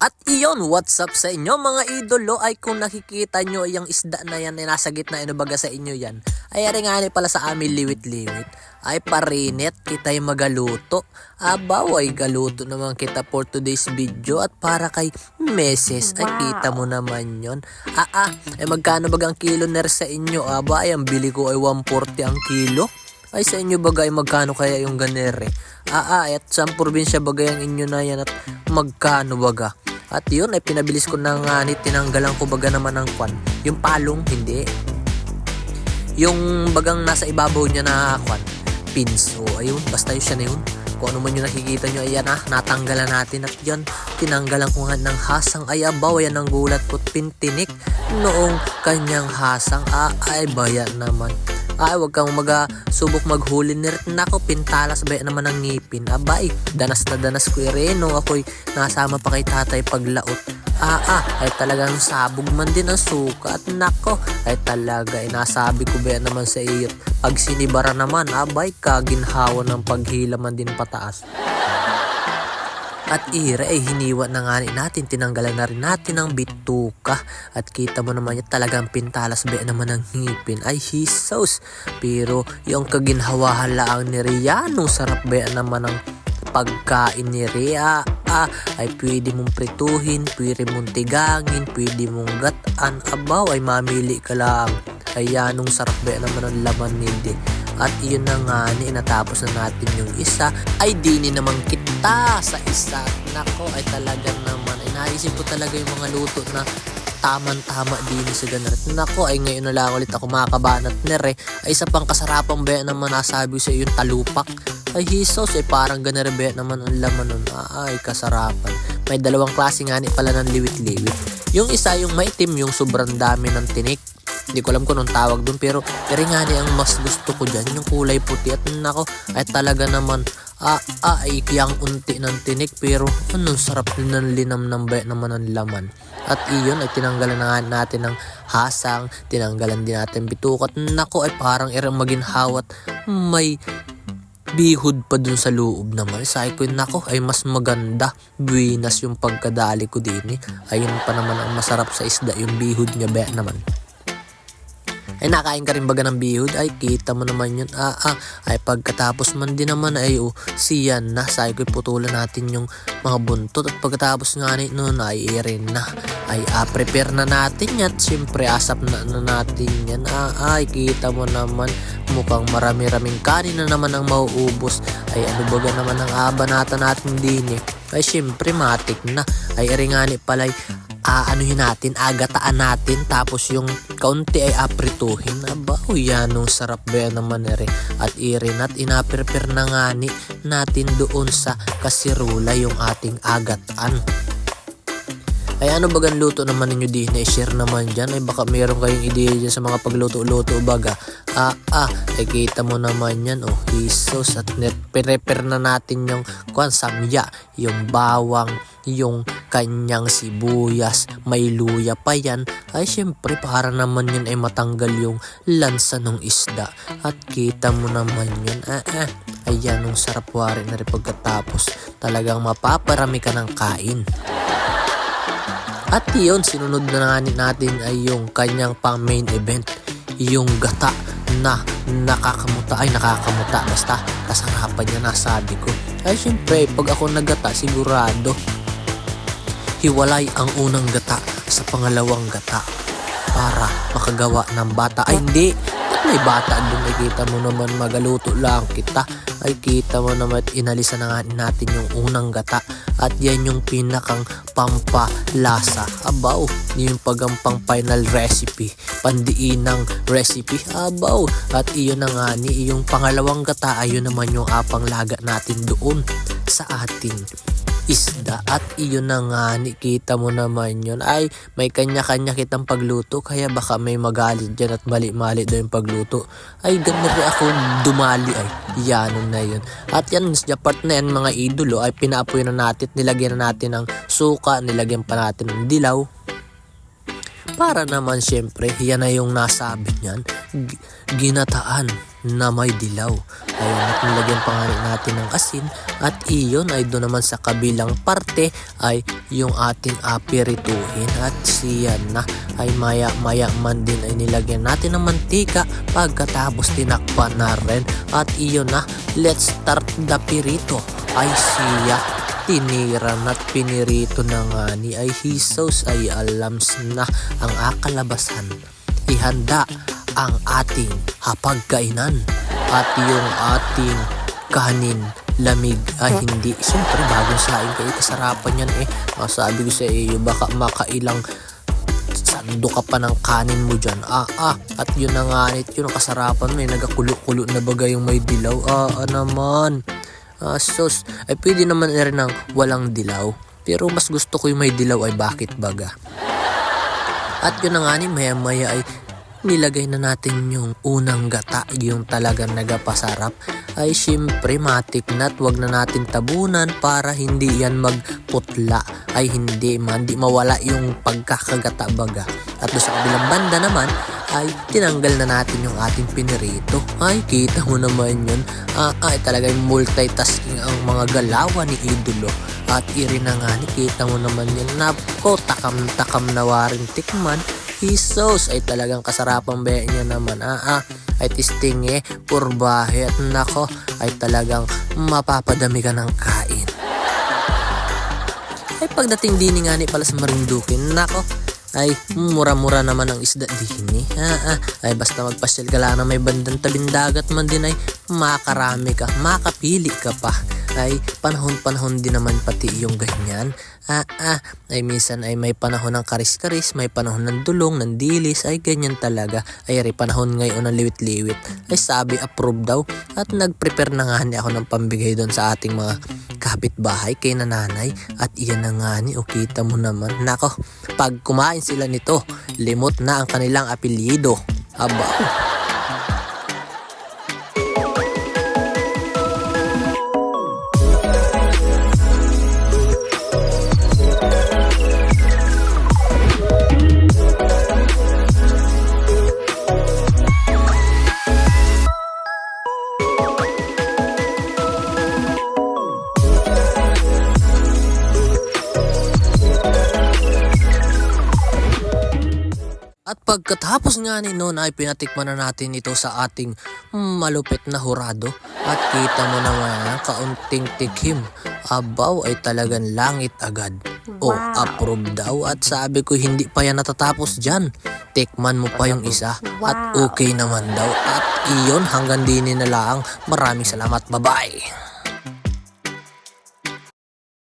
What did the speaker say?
At iyon, what's up sa inyo mga idolo? Ay kung nakikita nyo yung isda na yan ay nasa gitna inubaga sa inyo yan? Ay ari nga pala sa amin liwit-liwit. Ay parinit kita yung magaluto. Abaw ay galuto naman kita for today's video? At para kay meses ay kita mo naman yon ah ah ay magkano bagang kilo ner sa inyo? Aba ay ang bili ko ay 140 ang kilo. Ay sa inyo bagay magkano kaya yung ganere? Ah ah at sa probinsya bagay ang inyo na yan at magkano baga at yun ay pinabilis ko nga ni tinanggalan ko baga naman ng kwan. Yung palong hindi. Yung bagang nasa ibabaw niya na kwan pins o ayun basta yun siya na yun. Kung ano man yung nakikita nyo ayan ah natanggalan natin. At yan tinanggalan ko nga ng hasang ay abaw yan ang gulat ko pintinik noong kanyang hasang ah, naman ay, wag kang maga subok maghuli ni Rit. Nako, pintalas ba naman ang ngipin? Abay, danas na danas ko nung ako'y nasama pa kay tatay paglaot. Ah, ah, ay talagang sabog man din ang suka. At nako, ay talaga, ay nasabi ko ba naman sa iyo. Pag sinibara naman, abay, kaginhawa ng paghila man din pataas. At ira ay hiniwa na nga ni natin, tinanggalan na rin natin ang bituka. At kita mo naman yung talagang pintalas ba naman ng ngipin ay hisos. Pero yung kaginhawahan lang ni Ria, nung sarap ba naman ang pagkain ni Ria ah, ay pwede mong prituhin, pwede mong tigangin, pwede mong gataan, abaw ay mamili ka lang. Kaya nung sarap ba naman ang laman nindi. At iyon na nga ni natapos na natin yung isa ay dini naman kita sa isa. Nako ay talagang naman ay naisip ko talaga yung mga luto na taman-tama din sa ganar. Nako ay ngayon na lang ulit ako makakabanat nere ay isa pang kasarapang ba naman nasabi sa yung talupak. Ay hisos ay parang ganar ba naman ang laman nun. Ay kasarapan. May dalawang klase nga ni pala ng liwit-liwit. Yung isa yung maitim yung sobrang dami ng tinik. Hindi ko alam kung anong tawag dun pero pero nga ni ang mas gusto ko dyan yung kulay puti at nako ay talaga naman ah, ah ay kiyang unti ng tinik pero anong sarap din ng linam ng bay naman ang laman. At iyon ay tinanggalan na natin ng hasang, tinanggalan din natin bitukat. Nako ay parang irang maginhawat may bihod pa dun sa loob naman. Sabi ko, nako, ay mas maganda. Buinas yung pagkadali ko din. Ayun pa naman ang masarap sa isda, yung bihod niya be naman. Ay nakain ka rin baga ng bihod? Ay kita mo naman yun. Ah, ah. Ay pagkatapos man din naman ay oh, siyan na. Sabi ko putulan natin yung mga buntot. At pagkatapos nga ni noon ay irin na. Ay ah, prepare na natin yan. Siyempre asap na, na natin yan. Ah, ay kita mo naman mukhang marami-raming kanin na naman ang mauubos. Ay ano baga naman ang abanata natin din eh. Ay siyempre matik na. Ay iringani palay aanuhin natin, agataan natin, tapos yung kaunti ay aprituhin. Aba, yan, nung sarap ba yan naman ere. At irin at inaprepare na nga ni natin doon sa kasirula yung ating agataan. Ay ano bagang luto naman ninyo din na i-share naman dyan ay baka meron kayong ideya dyan sa mga pagluto-luto baga ah ah ay kita mo naman yan oh hisos at prepare na natin yung kwan samya yung bawang yung kanyang sibuyas may luya pa yan ay syempre para naman yun ay matanggal yung lansa ng isda at kita mo naman yun ah ah ayan nung sarap wari na rin pagkatapos talagang mapaparami ka ng kain at yun, sinunod na nga natin ay yung kanyang pang main event. Yung gata na nakakamuta. Ay, nakakamuta. Basta, kasarapan niya nasabi ko. Ay, syempre, pag ako nagata, sigurado. Hiwalay ang unang gata sa pangalawang gata para makagawa ng bata. Ay, hindi. Ba't may bata doon? Ay, kita mo naman magaluto lang kita. Ay, kita mo naman inalisan na nga natin yung unang gata. At yan yung pinakang pampalasa. Abaw, yung pagampang final recipe. Pandiinang recipe. Abaw. At iyon na nga ni yung pangalawang gata. Ayun naman yung apang laga natin doon sa ating isda at iyon na nga nikita mo naman yun. Ay may kanya-kanya kitang pagluto kaya baka may magalit dyan at mali-mali daw yung pagluto. Ay ganun rin ako dumali. Ay yanon na yun. At yan sa part na yan mga idolo ay pinaapoy na natin at nilagyan na natin ng suka nilagyan pa natin ng dilaw. Para naman syempre yan na yung nasabi niyan. Ginataan na may dilaw. Ayun, at nilagyan pa nga natin ng asin at iyon ay doon naman sa kabilang parte ay yung ating apirituhin. At siyan na ay maya maya man din ay nilagyan natin ng mantika pagkatapos tinakpan na rin. At iyon na let's start the pirito. Ay siya tiniran at pinirito na nga ni ay hisos ay alams na ang akalabasan. Ihanda ang ating hapagkainan at yung ating kanin lamig. Ay hindi. Siyempre bagong saing kayo kasarapan yan eh. Masabi ko sa iyo baka makailang sando ka pa ng kanin mo dyan. Ah ah at yun na nga nit yun ang kasarapan mo eh. Nagakulo-kulo na bagay yung may dilaw? Ah, ah naman. Ah sus. Ay pwede naman rin ng walang dilaw. Pero mas gusto ko yung may dilaw ay bakit baga? At yun na nga ni maya maya ay nilagay na natin yung unang gata, yung talagang nagapasarap, ay syempre matik na wag na natin tabunan para hindi yan magputla, ay hindi man, di mawala yung pagkakagata baga. At sa kabilang banda naman, ay tinanggal na natin yung ating pinirito. Ay, kita mo naman yun. Ah, ay, talagang multitasking ang mga galawan ni Idolo. At iri na kita mo naman yun. Napko, takam-takam na waring tikman. Hisos ay talagang kasarapang baya niya naman. Ah, ah, ay tisting eh, purbahe at nako, ay talagang mapapadami ka ng kain. Ay pagdating din nga ni pala sa Marinduque, nako, ay mura-mura naman ang isda din eh. Ah, ah, ay basta magpasyal ka lang na may bandang tabing dagat man din ay makarami ka, makapili ka pa. Ay panahon-panahon din naman pati yung ganyan. Ah, ah, ay minsan ay may panahon ng karis-karis, may panahon ng dulong, ng dilis, ay ganyan talaga. Ay rin panahon ngayon ng liwit-liwit. Ay sabi approve daw at nag-prepare na nga ni ako ng pambigay doon sa ating mga kapitbahay kay nanay at iyan na nga ni o kita mo naman. Nako, pag kumain sila nito, limot na ang kanilang apelyido. Aba, pagkatapos nga ni noon ay pinatikman na natin ito sa ating malupit na hurado. At kita mo naman kaunting tikim. Abaw ay talagang langit agad. O approve daw at sabi ko hindi pa yan natatapos dyan. Tikman mo pa yung isa at okay naman daw. At iyon hanggang din na lang. Maraming salamat. Bye-bye.